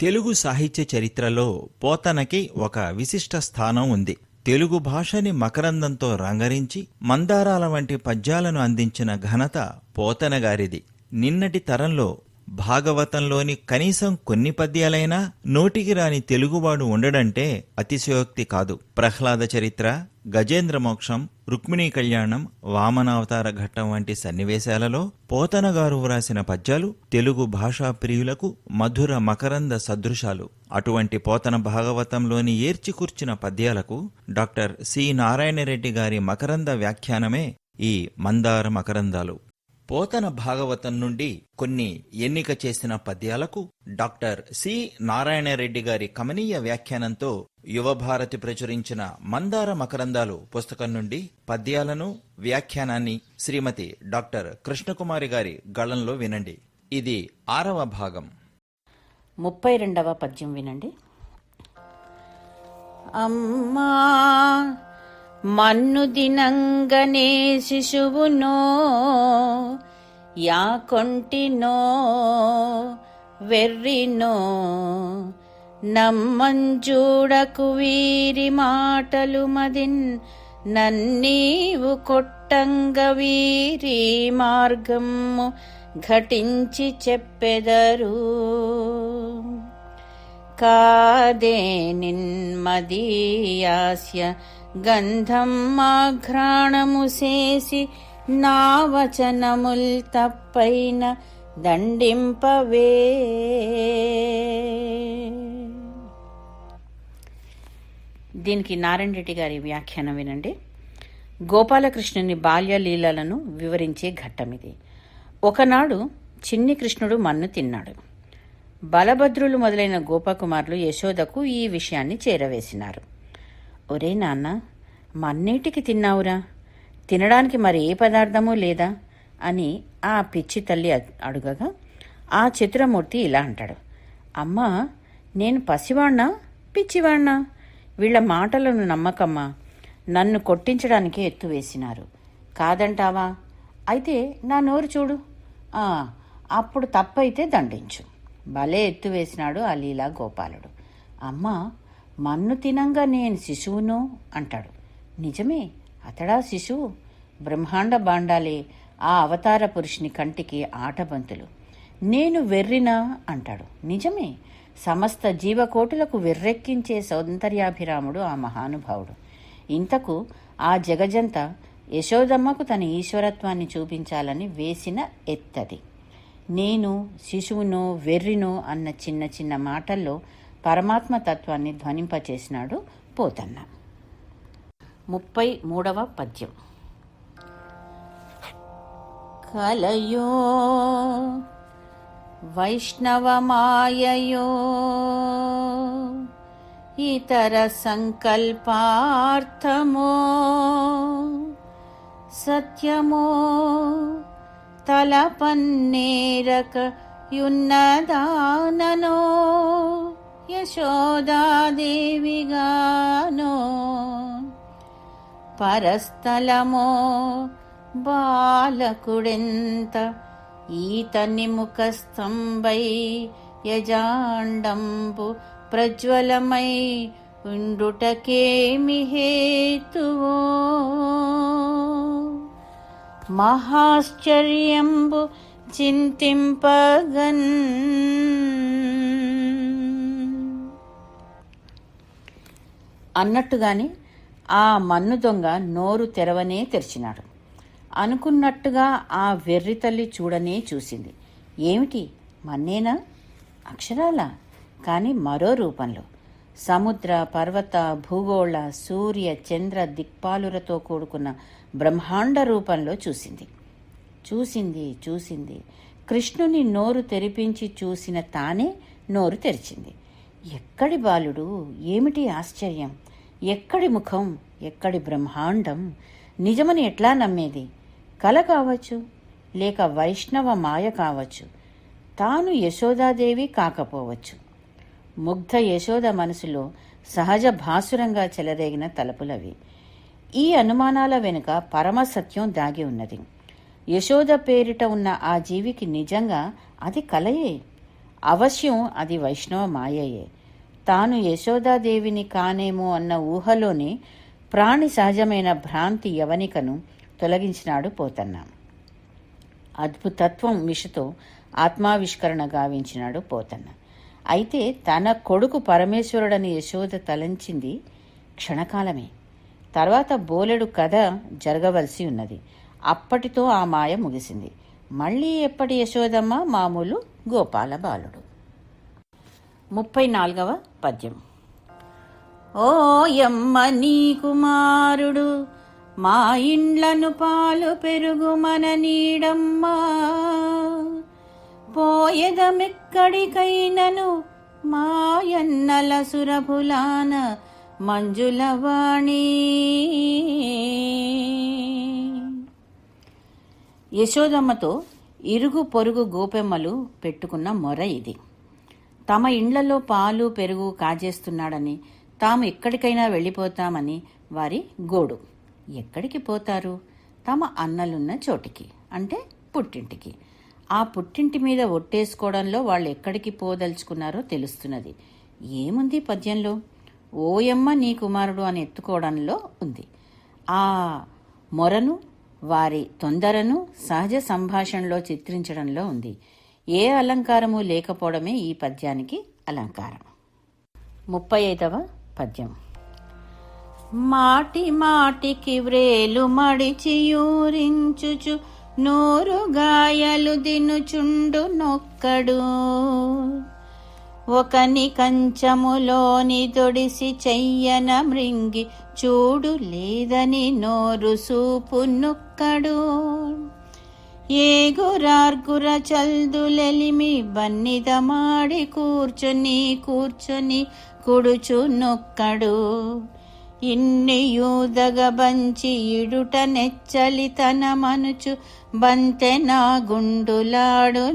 తెలుగు సాహిత్య చరిత్రలో పోతనకి ఒక విశిష్ట స్థానం ఉంది. తెలుగు భాషని మకరందంతో రంగరించి మందారాల వంటి పద్యాలను అందించిన ఘనత పోతన గారిది. నిన్నటి తరంలో భాగవతంలోని కనీసం కొన్ని పద్యాలైనా నోటికి రాని తెలుగువాడు ఉండడంటే అతిశయోక్తి కాదు. ప్రహ్లాద చరిత్ర గజేంద్ర మోక్షం రుక్మిణీ కళ్యాణం వామనావతార ఘట్టం వంటి సన్నివేశాలలో పోతనగారు వ్రాసిన పద్యాలు తెలుగు భాషా ప్రియులకు మధుర మకరంద సదృశాలు. అటువంటి పోతన భాగవతంలోని ఏర్చికూర్చిన పద్యాలకు డాక్టర్ సి. నారాయణరెడ్డి గారి మకరంద వ్యాఖ్యానమే ఈ మందార మకరందాలు. పోతన భాగవతం నుండి కొన్ని ఎన్నిక చేసిన పద్యాలకు డాక్టర్ సి. నారాయణరెడ్డి గారి కమనీయ వ్యాఖ్యానంతో యువభారతి ప్రచురించిన మందార మకరందాలు పుస్తకం నుండి పద్యాలను వ్యాఖ్యానాన్ని శ్రీమతి డాక్టర్ కృష్ణకుమారి గారి గళంలో వినండి. ఇది ఆరవ భాగం. ముప్పై రెండవ పద్యం వినండి. అమ్మా మన్ను దినంగనే శిశువునో యా కొంటినో వెర్రినో నమ్మంజూడకు వీరి మాటలు మదిన్ నన్నీవు కొట్టంగ వీరి మార్గము ఘటించి చెప్పెదరు. కాదే నిన్మదీయాస్య గంధం మాఘ్రాణము చేసి నా వచనముల్ తప్పైన దండింపవే. దీనికి నారాయణ రెడ్డి గారి వ్యాఖ్యానం వినండి. గోపాలకృష్ణుని బాల్య లీలలను వివరించే ఇది. ఒకనాడు చిన్ని కృష్ణుడు మన్ను తిన్నాడు. బలభద్రులు మొదలైన గోపకుమారులు యశోదకు ఈ విషయాన్ని చేరవేసినారు. ఒరే నాన్న మన్నేటికి తిన్నావురా? తినడానికి మరి ఏ పదార్థమూ లేదా? అని ఆ పిచ్చి తల్లి అడుగగా ఆ చిత్రమూర్తి ఇలా అంటాడు. అమ్మా నేను పసివాణ్ణా? పిచ్చివాణ్ణా? వీళ్ళ మాటలను నమ్మకమ్మా. నన్ను కొట్టించడానికి ఎత్తు వేసినారు. కాదంటావా? అయితే నా నోరు చూడు. అప్పుడు తప్పైతే దండించు. భలే ఎత్తు వేసినాడు ఆ లీలా గోపాలుడు. అమ్మా మన్ను తినంగా నేను శిశువును అంటాడు. నిజమే అతడా శిశువు? బ్రహ్మాండ బాండాలే ఆ అవతార పురుషుని కంటికి ఆటబంతులు. నేను వెర్రినా అంటాడు. నిజమే సమస్త జీవకోటులకు వెర్రెక్కించే సౌందర్యాభిరాముడు ఆ మహానుభావుడు. ఇంతకు ఆ జగజంత యశోదమ్మకు తన ఈశ్వరత్వాన్ని చూపించాలని వేసిన ఎత్తది. నేను శిశువునో వెర్రినో అన్న చిన్న చిన్న మాటల్లో పరమాత్మ తత్వాన్ని ధ్వనింపచేసినాడు పోతన్న. ముప్పై మూడవ పద్యం. కలయో वैष्णवमाययो। इतरसङ्कल्पार्थमो। सत्यमो। तलपन्नेरकयुन्नदाननो यशोदादेविगानो। परस्थलमो बालकुडिन्त పరస్థలమో ఈతని ముఖస్తంభై యజాండంబు ప్రజ్వలమై ఉండుటకేమి హేతువో. మహాశ్చర్యంబు చింతింపగన్. అన్నట్టుగాని ఆ మన్ను దొంగ నోరు తెరవనే తెరిచినాడు. అనుకున్నట్టుగా ఆ వెర్రి తల్లి చూడనే చూసింది. ఏమిటి? మన్నేనా? అక్షరాల? కానీ మరో రూపంలో. సముద్ర పర్వత భూగోళ సూర్య చంద్ర దిక్పాలులతో కూడుకున్న బ్రహ్మాండ రూపంలో చూసింది. చూసింది చూసింది. కృష్ణుని నోరు తెరిపించి చూసిన తానే నోరు తెరిచింది. ఎక్కడి బాలుడు? ఏమిటి ఆశ్చర్యం? ఎక్కడి ముఖం? ఎక్కడి బ్రహ్మాండం? నిజమని ఎట్లా నమ్మేది? కల కావచ్చు లేక వైష్ణవ మాయ కావచ్చు తాను యశోదాదేవి కాకపోవచ్చు. ముగ్ధ యశోద మనసులో సహజ భాసురంగా చెలరేగిన తలపులవి. ఈ అనుమానాల వెనుక పరమసత్యం దాగి ఉన్నది. యశోద పేరిట ఉన్న ఆ జీవికి నిజంగా అది కలయే? అవశ్యం అది వైష్ణవ మాయయే. తాను యశోదాదేవిని కానేమో అన్న ఊహలోనే ప్రాణి సహజమైన భ్రాంతి యవనికను తొలగించినాడు పోతన్న. అద్భుతత్వం మిషతో ఆత్మావిష్కరణ గావించినాడు పోతన్న. అయితే తన కొడుకు పరమేశ్వరుడని యశోద తలంచింది క్షణకాలమే. తర్వాత బోలెడు కథ జరగవలసి ఉన్నది. అప్పటితో ఆ మాయ ముగిసింది. మళ్ళీ ఎప్పటి యశోదమ్మ? మామూలు గోపాల బాలుడు. ముప్పై నాలుగవ పద్యం ఓయమ్మ నీ కుమారుడు మా ఇండ్లను పాలు పెరుగు మన నీడమ్మా. పోయదమెక్కడికైనను మాయన్నల సురభులాన మంజులవాణి. యశోదమ్మతో ఇరుగు పొరుగు గోపెమ్మలు పెట్టుకున్న మొర ఇది. తమ ఇండ్లలో పాలు పెరుగు కాజేస్తున్నాడని తాము ఎక్కడికైనా వెళ్ళిపోతామని వారి గోడు. ఎక్కడికి పోతారు? తమ అన్నలున్న చోటికి అంటే పుట్టింటికి. ఆ పుట్టింటి మీద ఒట్టేసుకోవడంలో వాళ్ళు ఎక్కడికి పోదలుచుకున్నారో తెలుస్తున్నది. ఏముంది పద్యంలో? ఓయమ్మ నీ కుమారుడు అని ఎత్తుకోవడంలో ఉంది. ఆ మొరను వారి తొందరను సహజ సంభాషణలో చిత్రించడంలో ఉంది. ఏ అలంకారము లేకపోవడమే ఈ పద్యానికి అలంకారం. ముప్పై ఐదవ పద్యం. మాటి మాటికి వ్రేలు మడిచి యూరించుచు నూరు గాయలు దినుచుండు నొక్కడు. ఒకని కంచములోని తొడిసి చెయ్యన మృంగి చూడు లేదని నోరు సూపు నొక్కడు. ఏగురార్గుర చల్దులెలిమి బన్నిదమాడి కూర్చుని కూర్చుని కుడుచు నొక్కడు. ఇన్నియూదగబంచి ఇడుట నెచ్చలి తన మనుచు బంతె నా గుండులాడు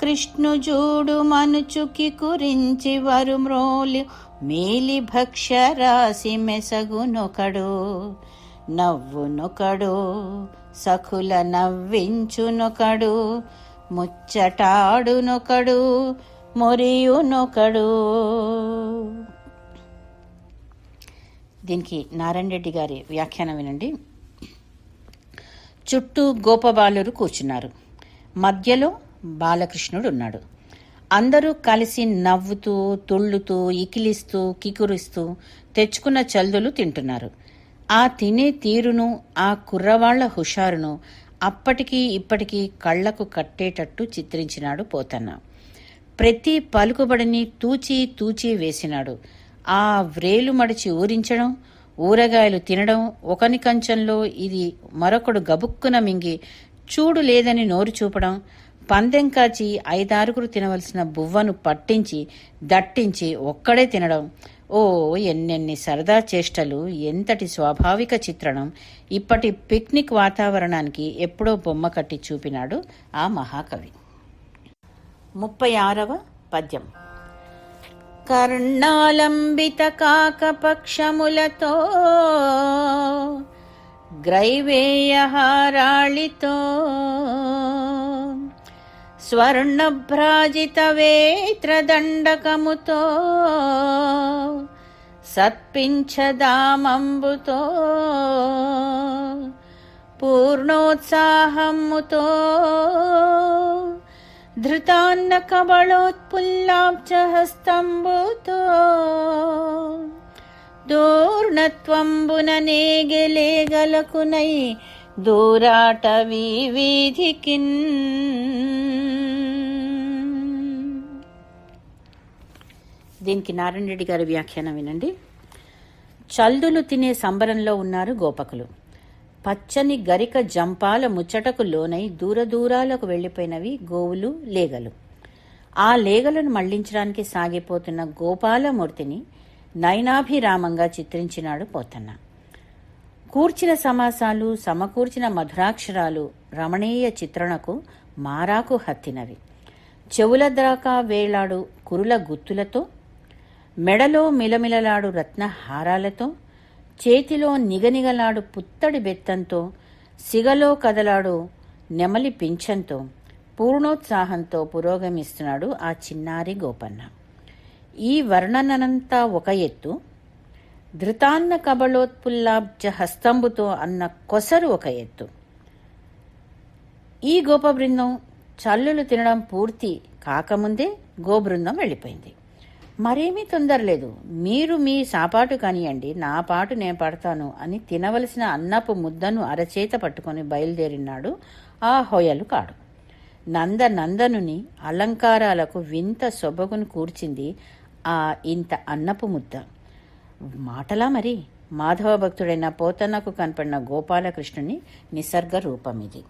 కృష్ణు మనుచుకి కురించి వరు మ్రోలి మేలి భక్ష రాసి మెసగునొకడు నవ్వునొకడు సఖుల నవ్వించునొకడు ముచ్చటాడునొకడు మొరియునొకడు. దీనికి నారాయణ రెడ్డి గారి వ్యాఖ్యానం వినండి. చుట్టూ గోపబాలురు కూర్చున్నారు. మధ్యలో బాలకృష్ణుడు ఉన్నాడు. అందరూ కలిసి నవ్వుతూ తుళ్ళుతూ ఇకిలిస్తూ కికురిస్తూ తెచ్చుకున్న చల్దులు తింటున్నారు. ఆ తినే తీరును ఆ కుర్రవాళ్ళ హుషారును అప్పటికీ ఇప్పటికీ కళ్ళకు కట్టేటట్టు చిత్రించినాడు పోతన్న. ప్రతి పలుకుబడిని తూచి తూచి వేసినాడు. ఆ వ్రేలు మడిచి ఊరించడం ఊరగాయలు తినడం ఒకని కంచంలో ఇది మరొకడు గబుక్కున మింగి చూడు లేదని నోరు చూపడం పందెం కాచి ఐదారుగురు తినవలసిన బువ్వను పట్టించి దట్టించి ఒక్కడే తినడం. ఓ ఎన్నెన్ని సరదా చేష్టలు ఎంతటి స్వాభావిక చిత్రణం. ఇప్పటి పిక్నిక్ వాతావరణానికి ఎప్పుడో బొమ్మ కట్టి చూపినాడు ఆ మహాకవి. ముప్పై ఆరవ పద్యం. కర్ణాలంబిత కాకపక్షములతో గ్రైవేయహారాళితో స్వర్ణభ్రాజిత వేత్రదండకముతో సత్పించదామంబుతో పూర్ణోత్సాహముతో ధృతాన్న కబళోత్పుల్లాబ్జహస్తంబుతో దూర్ణత్వంబున నేగెలేగలకునై దూరాట వీధికిన్ దీనికి నారాయణ రెడ్డి గారి వ్యాఖ్యానం వినండి. చల్దులు తినే సంబరంలో ఉన్నారు గోపకులు. పచ్చని గరిక జంపాల ముచ్చటకు లోనై దూర దూరాలకు వెళ్ళిపోయినవి గోవులు లేగలు. ఆ లేగలను మళ్ళించడానికి సాగిపోతున్న గోపాలమూర్తిని నయనాభిరామంగా చిత్రించినాడు పోతన్న. కూర్చిన సమాసాలు సమకూర్చిన మధురాక్షరాలు రమణీయ చిత్రణకు మారాకు హత్తినవి. చెవుల ద్రాకా వేలాడు కురుల గుత్తులతో మెడలో మిలమిలలాడు రత్నహారాలతో చేతిలో నిగనిగలాడు పుత్తడి బెత్తంతో సిగలో కదలాడు నెమలి పింఛంతో పూర్ణోత్సాహంతో పురోగమిస్తున్నాడు ఆ చిన్నారి గోపన్న. ఈ వర్ణనంతా ఒక ఎత్తు. ధృతాన్న కబళోత్పుల్లాబ్జ హస్తంబుతో అన్న కొసరు ఒక ఎత్తు. ఈ గోప బృందం చల్లులు తినడం పూర్తి కాకముందే గోబృందం వెళ్ళిపోయింది. మరేమీ తొందర లేదు. మీరు మీ సాపాటు కానియండి నా పాటు నేను పడతాను అని తినవలసిన అన్నపు ముద్దను అరచేత పట్టుకొని బయలుదేరినాడు. ఆ హొయలు కాడు. నంద నందనుని అలంకారాలకు వింత సొబగును కూర్చింది ఆ ఇంత అన్నపు ముద్ద. మాటలా మరి? మాధవ భక్తుడైన పోతన్నకు కనపడిన గోపాలకృష్ణుని నిసర్గ రూపం ఇది